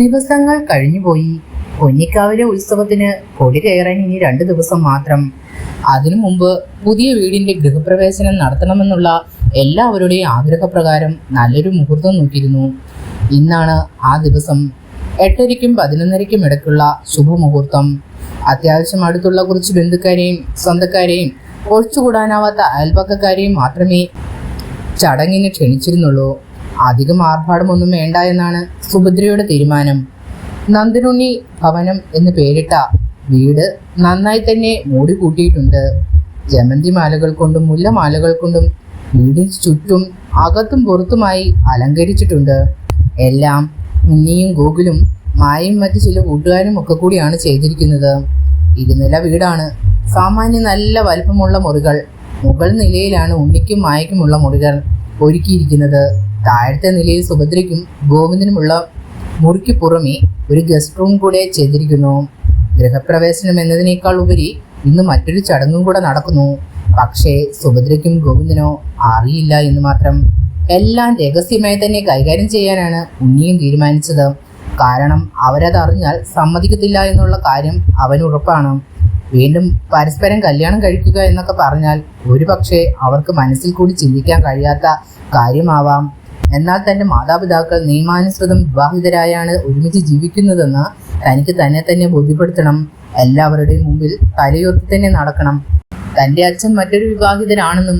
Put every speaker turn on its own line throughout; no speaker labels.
ദിവസങ്ങൾ കഴിഞ്ഞുപോയി പൊന്നിക്കാവിലെ ഉത്സവത്തിന് കൊടി കയറാൻ ഇനി രണ്ട് ദിവസം മാത്രം. അതിനു മുമ്പ് പുതിയ വീടിന്റെ ഗൃഹപ്രവേശനം നടത്തണമെന്നുള്ള എല്ലാവരുടെയും ആഗ്രഹപ്രകാരം നല്ലൊരു മുഹൂർത്തം നോക്കിയിരുന്നു. ഇന്നാണ് ആ ദിവസം എട്ടരയ്ക്കും പതിനൊന്നരയ്ക്കും ഇടയ്ക്കുള്ള ശുഭമുഹൂർത്തം. അത്യാവശ്യം അടുത്തുള്ള കുറച്ച് ബന്ധുക്കാരെയും സ്വന്തക്കാരെയും ഒഴിച്ചുകൂടാനാവാത്ത അയൽപക്കക്കാരെയും മാത്രമേ ചടങ്ങിന് ക്ഷണിച്ചിരുന്നുള്ളൂ. അധികം ആർഭാടമൊന്നും വേണ്ട എന്നാണ് സുഭദ്രയുടെ തീരുമാനം. നന്ദനുണ്ണി ഭവനം എന്ന് പേരിട്ട വീട് നന്നായി തന്നെ മൂടി കൂട്ടിയിട്ടുണ്ട് ജമന്തി മാലകൾ കൊണ്ടും മുല്ലമാലകൾ കൊണ്ടും വീടിന് ചുറ്റും അകത്തും പുറത്തുമായി അലങ്കരിച്ചിട്ടുണ്ട്. എല്ലാം ഉണ്ണിയും ഗോകുലും മായയും മറ്റ് ചില കൂട്ടുകാരും ഒക്കെ കൂടിയാണ് ചെയ്തിരിക്കുന്നത്. ഇരുനില വീടാണ്. സാമാന്യ നല്ല വലിപ്പമുള്ള മുറികൾ. മുകൾ നിലയിലാണ് ഉണ്ണിക്കും മായയ്ക്കുമുള്ള മുറികൾ ഒരുക്കിയിരിക്കുന്നത്. താഴത്തെ നിലയിൽ സുഭദ്രയ്ക്കും ഗോവിന്ദനുമുള്ള മുറിക്ക് പുറമെ ഒരു ഗസ്റ്റ് റൂം കൂടെ ചെയ്തിരിക്കുന്നു. ഗൃഹപ്രവേശനം എന്നതിനേക്കാൾ ഉപരി ഇന്ന് മറ്റൊരു ചടങ്ങും കൂടെ നടക്കുന്നു. പക്ഷേ സുഭദ്രയ്ക്കും ഗോവിന്ദനോ അറിയില്ല എന്ന് മാത്രം. എല്ലാം രഹസ്യമായി തന്നെ കൈകാര്യം ചെയ്യാനാണ് ഉണ്ണിയും തീരുമാനിച്ചത്. കാരണം അവരത് അറിഞ്ഞാൽ സമ്മതിക്കത്തില്ല എന്നുള്ള കാര്യം അവന് ഉറപ്പാണ്. വീണ്ടും പരസ്പരം കല്യാണം കഴിക്കുക എന്നൊക്കെ പറഞ്ഞാൽ ഒരുപക്ഷെ അവർക്ക് മനസ്സിൽ കൂടി ചിന്തിക്കാൻ കഴിയാത്ത കാര്യമാവാം. എന്നാൽ തന്റെ മാതാപിതാക്കൾ നിയമാനുസൃതം വിവാഹിതരായാണ് ഒരുമിച്ച് ജീവിക്കുന്നതെന്ന് തനിക്ക് തന്നെ തന്നെ ബോധ്യപ്പെടുത്തണം. എല്ലാവരുടെയും മുമ്പിൽ തലയുയർത്തി തന്നെ നടക്കണം. തന്റെ അച്ഛൻ മറ്റൊരു വിവാഹിതരാണെന്നും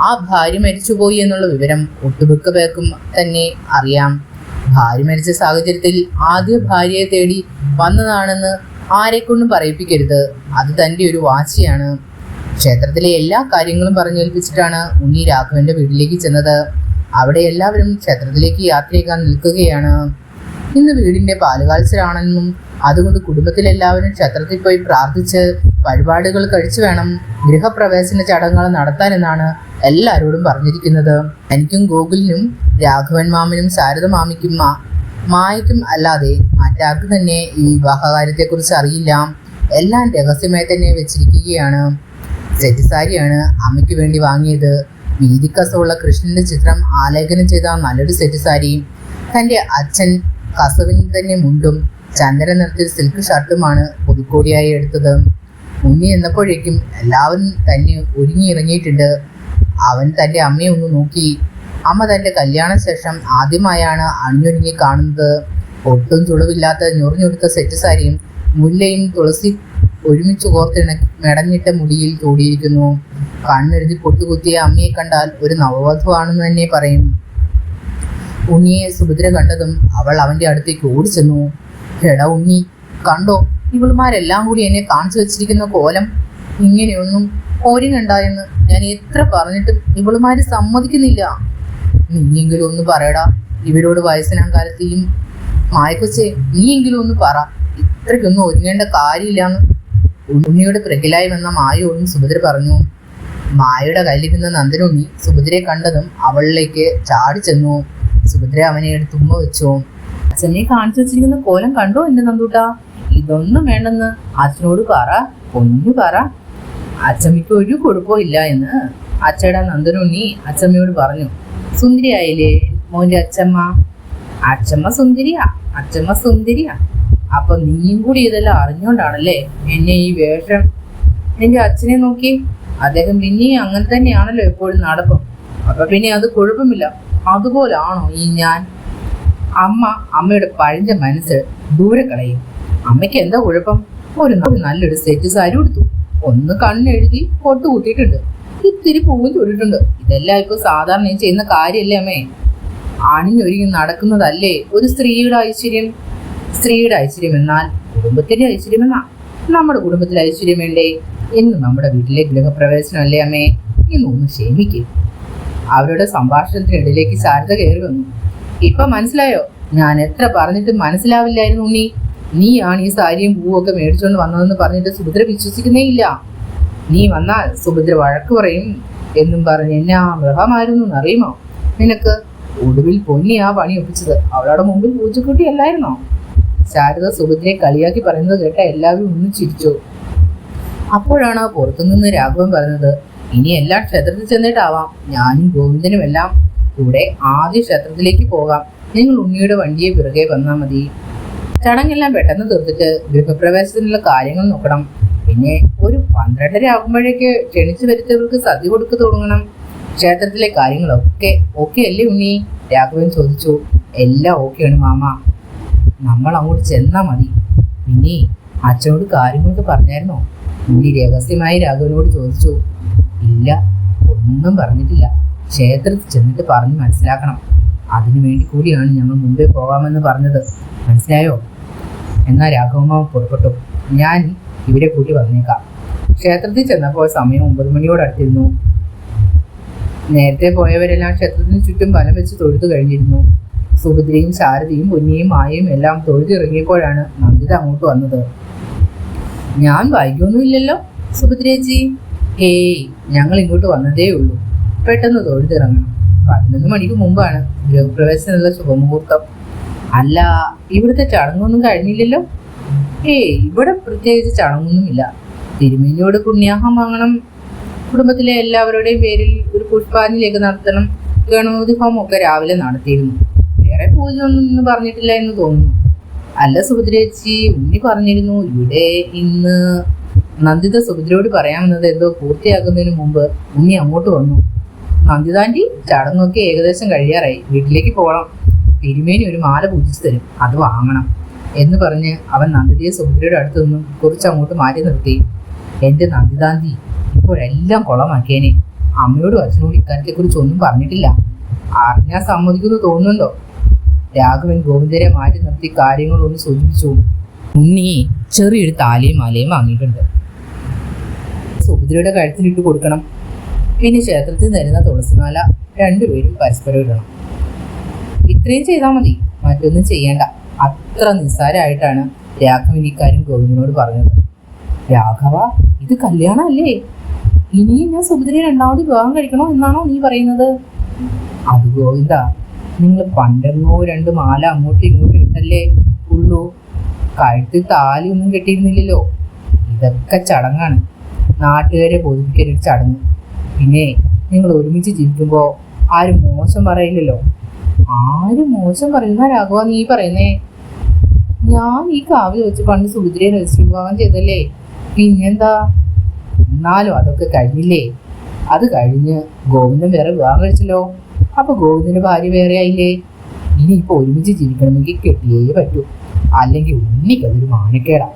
ആ ഭാര്യ മരിച്ചുപോയി എന്നുള്ള വിവരം ഒട്ടുമിക്ക പേർക്കും തന്നെ അറിയാം. ഭാര്യ മരിച്ച സാഹചര്യത്തിൽ ആദ്യ ഭാര്യയെ തേടി വന്നതാണെന്ന് ആരെക്കൊണ്ടും പറയിപ്പിക്കരുത്. അത് തന്റെ ഒരു വാശിയാണ്. ക്ഷേത്രത്തിലെ എല്ലാ കാര്യങ്ങളും പറഞ്ഞേൽപ്പിച്ചിട്ടാണ് ഉണ്ണി രാഘവന്റെ വീട്ടിലേക്ക് ചെന്നത്. അവിടെ എല്ലാവരും ക്ഷേത്രത്തിലേക്ക് യാത്രയാക്കാൻ നിൽക്കുകയാണ്. ഇന്ന് വീടിന്റെ പാലുകാഴ്ചയാണെന്നും അതുകൊണ്ട് കുടുംബത്തിലെല്ലാവരും ക്ഷേത്രത്തിൽ പോയി പ്രാർത്ഥിച്ച് വഴിപാടുകൾ കഴിച്ചു വേണം. ഗൃഹപ്രവേശന ചടങ്ങുകൾ നടത്താനെന്നാണ് എല്ലാവരോടും പറഞ്ഞിരിക്കുന്നത്. എനിക്കും ഗോകുലിനും രാഘവൻ മാമനും ശാരദ മാമിക്കും മായയ്ക്കും അല്ലാതെ മറ്റാർക്കും തന്നെ ഈ വിവാഹകാര്യത്തെക്കുറിച്ച് അറിയില്ല. എല്ലാം രഹസ്യമായി തന്നെ വെച്ചിരിക്കുകയാണ്. സെറ്റ് സാരിയാണ് അമ്മയ്ക്ക് വേണ്ടി വാങ്ങിയത്. വീതിക്കസമുള്ള കൃഷ്ണന്റെ ചിത്രം ആലേഖനം ചെയ്ത നല്ലൊരു സെറ്റ് സാരിയും തന്റെ അച്ഛൻ കസവിന് തന്നെ മുണ്ടും ചന്ദന നിറത്തിൽ സിൽക്ക് ഷർട്ടുമാണ് പുതുക്കോടിയായി എടുത്തത്. ഉണ്ണി എന്നപ്പോഴേക്കും എല്ലാവരും തന്നെ ഒരുങ്ങിയിറങ്ങിയിട്ടുണ്ട് അവൻ തന്റെ അമ്മയെ ഒന്ന് നോക്കി. അമ്മ തന്റെ കല്യാണ ശേഷം ആദ്യമായാണ് അണിഞ്ഞൊരുങ്ങി കാണുന്നത്. ഒട്ടും ചുളിവില്ലാത്ത ഞൊറിഞ്ഞൊടുത്ത സെറ്റ് സാരിയും മുല്ലയും തുളസി ഒരുമിച്ച് കോർത്തിണ മെടഞ്ഞിട്ട മുടിയിൽ ചൂടിയിരിക്കുന്നു. കണ്ണെഴുതി പൊട്ടുകുത്തിയ അമ്മയെ കണ്ടാൽ ഒരു നവവധുവാണെന്ന് തന്നെ പറയും ഉണ്ണിയെ സുഭദ്ര കണ്ടതും അവൾ അവന്റെ അടുത്തേക്ക് ചെന്നു എടാ ഉണ്ണി കണ്ടോ? ഇവളുമാരെല്ലാം കൂടി എന്നെ കാണിച്ചു വെച്ചിരിക്കുന്ന കോലം. ഇങ്ങനെയൊന്നും കോരിനുണ്ടായെന്ന് ഞാൻ എത്ര പറഞ്ഞിട്ടും ഇവളുമാര് സമ്മതിക്കുന്നില്ല. നീയെങ്കിലും ഒന്ന് പറയടാ ഇവരോട് വയസ്സിനാം കാലത്തെയും മായക്കൊച്ചെ നീയെങ്കിലും ഒന്ന് പറ. ഇത്രയ്ക്കൊന്നും ഒരുങ്ങേണ്ട കാര്യമില്ലാന്ന്. ഉണ്ണിയുടെ പ്രകിലായി വന്ന മായയോടും സുഭദ്ര പറഞ്ഞു മായയുടെ കയ്യിലിരുന്ന നന്ദനുണ്ണി സുഭദ്രയെ കണ്ടതും അവളിലേക്ക് ചാടി ചെന്നു. സുഭദ്ര അവനെ എടുത്ത് ഉമ്മ വെച്ചു. അച്ഛനെ കാണിച്ചു വെച്ചിരിക്കുന്ന കോലം കണ്ടോ എന്റെ നന്ദൂട്ടാ? ഇതൊന്നും വേണ്ടെന്ന്. അച്ഛനോട് പറ പൊന്നു പറ. അച്ചമ്മയ്ക്ക് ഒരു കുഴപ്പമില്ല എന്ന്. അച്ഛയുടെ നന്ദനുണ്ണി അച്ചമ്മയോട് പറഞ്ഞു. സുന്ദരിയായില്ലേ മോന്റെ അച്ചമ്മ അച്ചമ്മ സുന്ദരിയാ അച്ചമ്മ സുന്ദരിയാ. അപ്പൊ നീയും കൂടി ഇതെല്ലാം അറിഞ്ഞോണ്ടാണല്ലേ എന്നെ ഈ വേഷം? എന്റെ അച്ഛനെ നോക്കി അദ്ദേഹം പിന്നെയും അങ്ങനെ തന്നെയാണല്ലോ എപ്പോഴും നടപ്പം. അപ്പൊ പിന്നെ അത് കുഴപ്പമില്ല. അതുപോലാണോ ഈ ഞാൻ? അമ്മ അമ്മയുടെ പഴഞ്ച മനസ്സ് ദൂരെ കളയും. അമ്മയ്ക്ക് എന്താ കുഴപ്പം? ഒരു നല്ലൊരു സെറ്റ് സാരി കൊടുത്തു ഒന്ന് കണ്ണെഴുതി പൊട്ട് കൂട്ടിയിട്ടുണ്ട് ഇത്തിരി പൂവും ചൂടിട്ടുണ്ട് ഇതെല്ലാം ഇപ്പൊ സാധാരണ ചെയ്യുന്ന കാര്യമല്ലേ അമ്മേ? അണിഞ്ഞൊരുങ്ങി നടക്കുന്നതല്ലേ ഒരു സ്ത്രീയുടെ ഐശ്വര്യം? സ്ത്രീയുടെ ഐശ്വര്യം എന്നാൽ കുടുംബത്തിന്റെ ഐശ്വര്യം എന്നാ? നമ്മുടെ കുടുംബത്തിലെ ഐശ്വര്യം വേണ്ടേ? ഇന്ന് നമ്മുടെ വീട്ടിലെ ഗൃഹപ്രവേശനമല്ലേ അമ്മേ? എന്നൊന്ന് ക്ഷമിക്കും. അവരുടെ സംഭാഷണത്തിനിടയിലേക്ക് ശാരദ കയറി വന്നു. ഇപ്പൊ മനസ്സിലായോ? ഞാൻ എത്ര പറഞ്ഞിട്ട് മനസ്സിലാവില്ലായിരുന്നു ഉണ്ണി. നീ ആണ് ഈ സാരിയും പൂവൊക്കെ മേടിച്ചുകൊണ്ട് വന്നതെന്ന് പറഞ്ഞിട്ട് സുഭദ്ര വിശ്വസിക്കുന്നേ ഇല്ല. നീ വന്നാൽ സുഭദ്ര വഴക്ക് പറയും എന്നും പറഞ്ഞ് എന്നെ ആ മൃഗമായിരുന്നു എന്നറിയുമോ? നിനക്ക് ഒടുവിൽ പൊന്നി ആ പണി ഒപ്പിച്ചത്. അവളുടെ മുമ്പിൽ പൂച്ചക്കുട്ടി അല്ലായിരുന്നോ ശാരദ സുഭദ്രയെ കളിയാക്കി പറയുന്നത് കേട്ട എല്ലാവരും ഒന്ന് ചിരിച്ചു. അപ്പോഴാണ് പുറത്തുനിന്ന് രാഘവൻ പറഞ്ഞത് ഇനി എല്ലാ ക്ഷേത്രത്തിൽ ചെന്നിട്ടാവാം. ഞാനും ഗോവിന്ദനും എല്ലാം കൂടെ ആദ്യ ക്ഷേത്രത്തിലേക്ക് പോകാം. നിങ്ങൾ ഉണ്ണിയുടെ വണ്ടിയെ പിറകെ വന്നാൽ മതി. ചടങ്ങെല്ലാം പെട്ടെന്ന് തീർത്തിട്ട് ഗൃഹപ്രവേശത്തിനുള്ള കാര്യങ്ങൾ നോക്കണം. പിന്നെ ഒരു പന്ത്രണ്ടര ആകുമ്പോഴേക്ക് ക്ഷണിച്ചു വരുത്തവർക്ക് സദ്യ കൊടുക്ക തുടങ്ങണം. ക്ഷേത്രത്തിലെ കാര്യങ്ങളൊക്കെ ഓക്കെ അല്ലേ ഉണ്ണി? രാഘവൻ ചോദിച്ചു. എല്ലാം ഓക്കെയാണ് മാമ. നമ്മൾ അങ്ങോട്ട് ചെന്നാൽ മതി. പിന്നെ അച്ഛനോട് കാര്യങ്ങളൊക്കെ പറഞ്ഞായിരുന്നോ? ഉണ്ണി രഹസ്യമായി രാഘവനോട് ചോദിച്ചു ഇല്ല ഒന്നും പറഞ്ഞിട്ടില്ല. ക്ഷേത്രത്തിൽ ചെന്നിട്ട് പറഞ്ഞ് മനസ്സിലാക്കണം. അതിനു വേണ്ടി കൂടിയാണ് ഞങ്ങൾ മുമ്പേ പോകാമെന്ന് പറഞ്ഞത്. മനസ്സിലായോ? എന്നാ രാഘവമാവ് പുറപ്പെട്ടു. ഞാൻ ഇവരെ കൂട്ടി വന്നേക്കാം. ക്ഷേത്രത്തിൽ ചെന്നപ്പോൾ സമയം ഒമ്പത് മണിയോട് അടുത്തിരുന്നു നേരത്തെ പോയവരെല്ലാം ക്ഷേത്രത്തിന് ചുറ്റും വലം വെച്ച് തൊഴുതു കഴിഞ്ഞിരുന്നു. സുഭദ്രയും ശാരദയും പൊന്നിയും മായയും എല്ലാം തൊഴുതിറങ്ങിയപ്പോഴാണ് നന്ദിത അങ്ങോട്ട് വന്നത്. ഞാൻ വൈകിയൊന്നുമില്ലല്ലോ സുഭദ്രേച്ചി. ഹേയ് ഞങ്ങൾ ഇങ്ങോട്ട് വന്നതേ ഉള്ളൂ. പെട്ടെന്ന് തൊഴുതിറങ്ങണം. പതിനൊന്ന് മണിക്ക് മുമ്പാണ് ഗൃഹപ്രവേശനമുള്ള ശുഭമുഹൂർത്തം. അല്ല ഇവിടുത്തെ ചടങ്ങൊന്നും കഴിഞ്ഞില്ലല്ലോ? ഏയ് ഇവിടെ പ്രത്യേകിച്ച് ചടങ്ങൊന്നുമില്ല. തിരുമേനിയോട് പുണ്യാഹം വാങ്ങണം. കുടുംബത്തിലെ എല്ലാവരുടെയും പേരിൽ ഒരു പുഷ്പാഞ്ജലിയൊക്കെ നടത്തണം. ഗണപതി ഹോമം ഒക്കെ രാവിലെ നടത്തിയിരുന്നു. വേറെ പൂജ ഒന്നും പറഞ്ഞിട്ടില്ല എന്ന് തോന്നുന്നു. അല്ല സുഭദ്രേച്ചി ഉണ്ണി പറഞ്ഞിരുന്നു ഇവിടെ ഇന്ന് നന്ദിത സുഭദ്രയോട് പറയാമെന്നത് എന്തോ പൂർത്തിയാക്കുന്നതിന് മുമ്പ് ഉണ്ണി അങ്ങോട്ട് വന്നു. നന്ദിതാന്റി ചടങ്ങൊക്കെ ഏകദേശം കഴിയാറായി. വീട്ടിലേക്ക് പോകണം. തിരുമേനി ഒരു മാല പൂജിച്ചു തരും. അത് വാങ്ങണം എന്ന് പറഞ്ഞ് അവൻ നന്ദിതയെ സുഭദ്രയുടെ അടുത്ത് നിന്നും കുറച്ച് അങ്ങോട്ട് മാറ്റി നിർത്തി. എന്റെ നന്ദിതാന്തി ഇപ്പോഴെല്ലാം കുളമാക്കിയേനെ. അമ്മയോടും അച്ഛനോടും ഇക്കാര്യത്തെക്കുറിച്ച് ഒന്നും പറഞ്ഞിട്ടില്ല അറിഞ്ഞാൽ സമ്മതിക്കുമെന്ന് തോന്നുന്നുണ്ടോ? രാഘവൻ ഗോവിന്ദരെ മാറ്റി നിർത്തി കാര്യങ്ങളൊന്ന് സൂചിപ്പിച്ചു. ഉണ്ണി ചെറിയൊരു താലിയും മാലയും വാങ്ങിയിട്ടുണ്ട്. സുഭദ്രയുടെ കഴുത്തിലിട്ട് കൊടുക്കണം. പിന്നെ ക്ഷേത്രത്തിൽ തരുന്ന തുളസിമാല രണ്ടുപേരും പരസ്പരം ഇടണം. ഇത്രയും ചെയ്താൽ മതി. മറ്റൊന്നും ചെയ്യേണ്ട. അത്ര നിസ്സാരമായിട്ടാണ് രാഘവൻ ഇക്കാര്യം ഗോവിന്ദനോട് പറഞ്ഞത്. രാഘവ ഇത് കല്യാണമല്ലേ? ഇനിയും ഞാൻ സുഭദ്രയെ രണ്ടാമത് വിവാഹം കഴിക്കണോ എന്നാണോ നീ പറയുന്നത്? അത് ഗോവിന്ദ നിങ്ങൾ പണ്ടെങ്ങോ രണ്ട് മാല അങ്ങോട്ടും ഇങ്ങോട്ടും ഇട്ടല്ലേ ഉള്ളൂ. കഴുത്തിൽ താലി ഒന്നും കെട്ടിയിരുന്നില്ലല്ലോ. ഇതൊക്കെ ചടങ്ങാണ്. നാട്ടുകാരെ ബോധിപ്പിക്കാൻ ഒരു ചടങ്ങ്. പിന്നെ നിങ്ങൾ ഒരുമിച്ച് ജീവിക്കുമ്പോൾ ആരും മോശം പറയില്ലല്ലോ. ആരും മോശം പറയുന്ന നീ പറയുന്നേ. ഞാൻ ഈ കാവ്യ വെച്ച് പണ്ട് സുഭദ്രയെ പോകാൻ ചെയ്തല്ലേ. പിന്നെന്താ? എന്നാലും അതൊക്കെ കഴിഞ്ഞില്ലേ? അത് കഴിഞ്ഞ് ഗോവിന്ദൻ വേറെ വിവാഹം കഴിച്ചല്ലോ. അപ്പൊ ഗോവിന്ദിന് ഭാര്യ വേറെ ആയില്ലേ? ഇനി ഇനിയിപ്പോ ഒരുമിച്ച് ജീവിക്കണമെങ്കിൽ കെട്ടിയേ പറ്റൂ. അല്ലെങ്കിൽ ഉണ്ണിക്കതൊരു മാനക്കേടാ.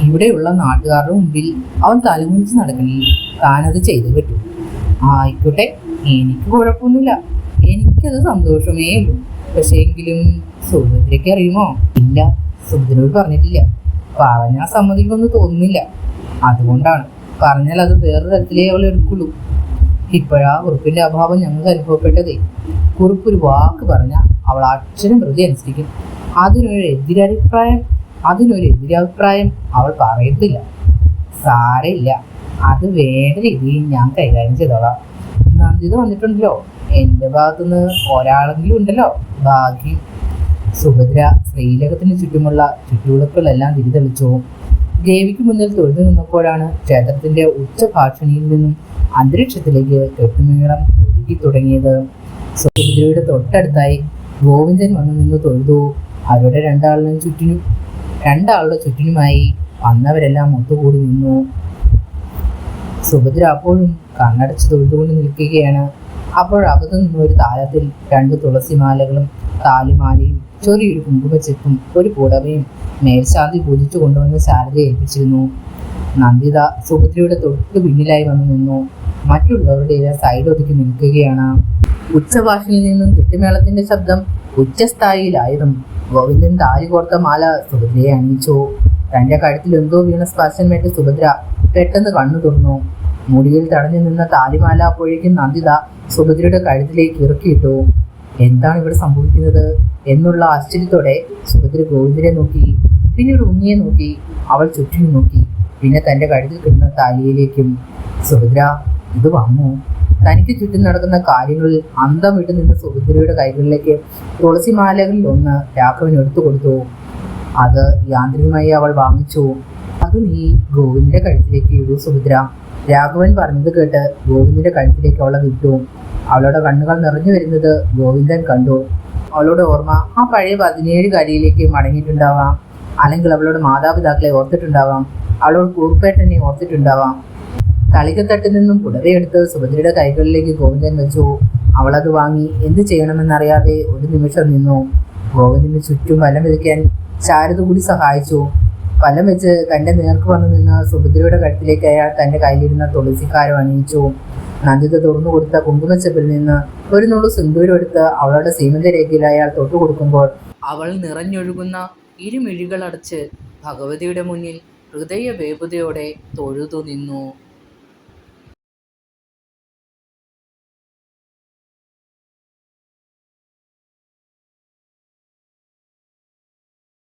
ഇവിടെയുള്ള നാട്ടുകാരുടെ മുമ്പിൽ അവൻ തലമുനിച്ച് നടക്കണേ താനത് ചെയ്തേ പറ്റൂ. ആയിക്കോട്ടെ എനിക്ക് കുഴപ്പമൊന്നുമില്ല. എനിക്കത് സന്തോഷമേ ഉള്ളൂ. പക്ഷേ എങ്കിലും അറിയുമോ? ഇല്ല സുഭദ്രയോട് പറഞ്ഞിട്ടില്ല. പറഞ്ഞാൽ സമ്മതിക്കൊന്നും തോന്നുന്നില്ല. അതുകൊണ്ടാണ്. പറഞ്ഞാൽ അത് വേറെ തരത്തിലേ അവൾ എടുക്കുള്ളൂ. ഇപ്പോഴാ കുറുപ്പിന്റെ അഭാവം ഞങ്ങൾക്ക് അനുഭവപ്പെട്ടതേ. കുറുപ്പ് ഒരു വാക്ക് പറഞ്ഞാൽ അവൾ അക്ഷരം പ്രതി അനുസരിക്കും. അതിനൊരു എതിരഭിപ്രായം അതിനൊരു എതിരഭിപ്രായം അവൾ പറയത്തില്ല. സാരയില്ല അത് വേണ്ട രീതിയിൽ ഞാൻ കൈകാര്യം ചെയ്തോളാം. നന്ദിത വന്നിട്ടുണ്ടല്ലോ. എന്റെ ഭാഗത്തുനിന്ന് ഒരാളെങ്കിലും ഉണ്ടല്ലോ. ഭാഗ്യം. സുഭദ്ര ശ്രീലകത്തിന് ചുറ്റുമുള്ള ചുറ്റുവിളക്കുകളെല്ലാം തിരിതെളിച്ചു? ദേവിക്ക് മുന്നിൽ തൊഴുതു നിന്നപ്പോഴാണ് ക്ഷേത്രത്തിന്റെ ഉച്ചഭാഷണിയിൽ നിന്നും അന്തരീക്ഷത്തിലേക്ക് കെട്ടുമേളം ഒഴുകി തുടങ്ങിയത്. സുഭദ്രയുടെ തൊട്ടടുത്തായി ഗോവിന്ദൻ വന്നു നിന്ന് തൊഴുതു. അവരുടെ രണ്ടാളിനും ചുറ്റിനും രണ്ടാളുടെ ചുറ്റിനുമായി വന്നവരെല്ലാം ഒത്തുകൂടി നിന്നു. സുഭദ്ര അപ്പോഴും കണ്ണടച്ച് തൊഴുതുകൊണ്ട് നിൽക്കുകയാണ്. അപ്പോൾ നിന്ന് ഒരു താരത്തിൽ രണ്ട് തുളസിമാലകളും താലിമാലയും ചെറിയൊരു കുങ്കുമച്ചെപ്പും ഒരു പുടവയും മേൽശാന്തി പൂജിച്ചു കൊണ്ടുവന്ന് ശാരദയെ ഏൽപ്പിച്ചിരുന്നു. നന്ദിത സുഭദ്രയുടെ തൊട്ടു പിന്നിലായി വന്നു നിന്നു. മറ്റുള്ളവരുടെ സൈഡ് ഒതുക്കി നിൽക്കുകയാണ്. ഉച്ചഭാഷയിൽ നിന്നും കെട്ടിമേളത്തിന്റെ ശബ്ദം ഉച്ചസ്ഥായിയിലായതും ഗോവിന്ദൻ താലി കോർത്ത മാല സുഭദ്രയെ അണിയിച്ചു. തന്റെ കഴുത്തിൽ എന്തോ വീണ സ്പർശനമേറ്റ് സുഭദ്ര പെട്ടെന്ന് കണ്ണു തുറന്നു. മുടിയിൽ തടഞ്ഞു നിന്ന താലിമാല അപ്പോഴേക്കും നന്ദിത സുഭദ്രയുടെ കഴുത്തിലേക്ക് ഇറക്കിയിട്ടു. എന്താണ് ഇവിടെ സംഭവിക്കുന്നത് എന്നുള്ള ആശ്ചര്യത്തോടെ സുഭദ്ര ഗോവിന്ദനെ നോക്കി പിന്നീട് ഉണ്ണിയെ നോക്കി അവൾ ചുറ്റിനും നോക്കി. പിന്നെ തന്റെ കഴുത്തിൽ കിട്ടുന്ന താലിയിലേക്കും സുഭദ്ര ഇത് വന്നു. തനിക്ക് ചുറ്റും നടക്കുന്ന കാര്യങ്ങളിൽ അന്തം വിട്ടു നിന്ന സുഭദ്രയുടെ കൈകളിലേക്ക് തുളസി മാലകളിൽ ഒന്ന് രാഘവൻ എടുത്തു കൊടുത്തു. അത് യാന്ത്രികമായി അവൾ വാങ്ങിച്ചു. അത് നീ ഗോവിന്ദന്റെ കഴുത്തിലേക്ക് ഇടൂ സുഭദ്ര രാഘവൻ പറഞ്ഞത് കേട്ട് ഗോവിന്ദന്റെ കഴുത്തിലേക്ക് അവളെ വിട്ടു. അവളുടെ കണ്ണുകൾ നിറഞ്ഞു വരുന്നത് ഗോവിന്ദൻ കണ്ടു. അവളുടെ ഓർമ്മ ആ പഴയ പതിനേഴ് കരിയിലേക്ക് മടങ്ങിയിട്ടുണ്ടാവാം. അല്ലെങ്കിൽ അവളുടെ മാതാപിതാക്കളെ ഓർത്തിട്ടുണ്ടാവാം. അവളോട് കൂർപ്പേട്ടനെ ഓർത്തിട്ടുണ്ടാവാം. തളികത്തട്ടിൽ നിന്നും പുടവയെടുത്ത് സുഭദ്രയുടെ കൈകളിലേക്ക് ഗോവിന്ദൻ വെച്ചു. അവളത് വാങ്ങി എന്ത് ചെയ്യണമെന്നറിയാതെ ഒരു നിമിഷം നിന്നു. ഗോവിന്ദന് ചുറ്റും വലം വിതയ്ക്കാൻ ശാരദ കൂടി സഹായിച്ചു. വലം വെച്ച് തന്റെ നേർക്ക് വന്നു നിന്ന സുഭദ്രയുടെ കഴുത്തിലേക്ക് അയാൾ തന്റെ കയ്യിലിരുന്ന തുളസിക്കാരം അണിയിച്ചു. നന്ദിത തുറന്നു കൊടുത്ത കുങ്കുമച്ചപ്പിൽ നിന്ന് ഒരു നുള്ളു സിന്ദൂരം എടുത്ത് അവളുടെ സീമന്തരേഖയിൽ അയാൾ തൊട്ടു കൊടുക്കുമ്പോൾ അവൾ നിറഞ്ഞൊഴുകുന്ന ഇരുമിഴികളടച്ച് ഭഗവതിയുടെ മുന്നിൽ ഹൃദയ വേപതയോടെ തൊഴുതു നിന്നു.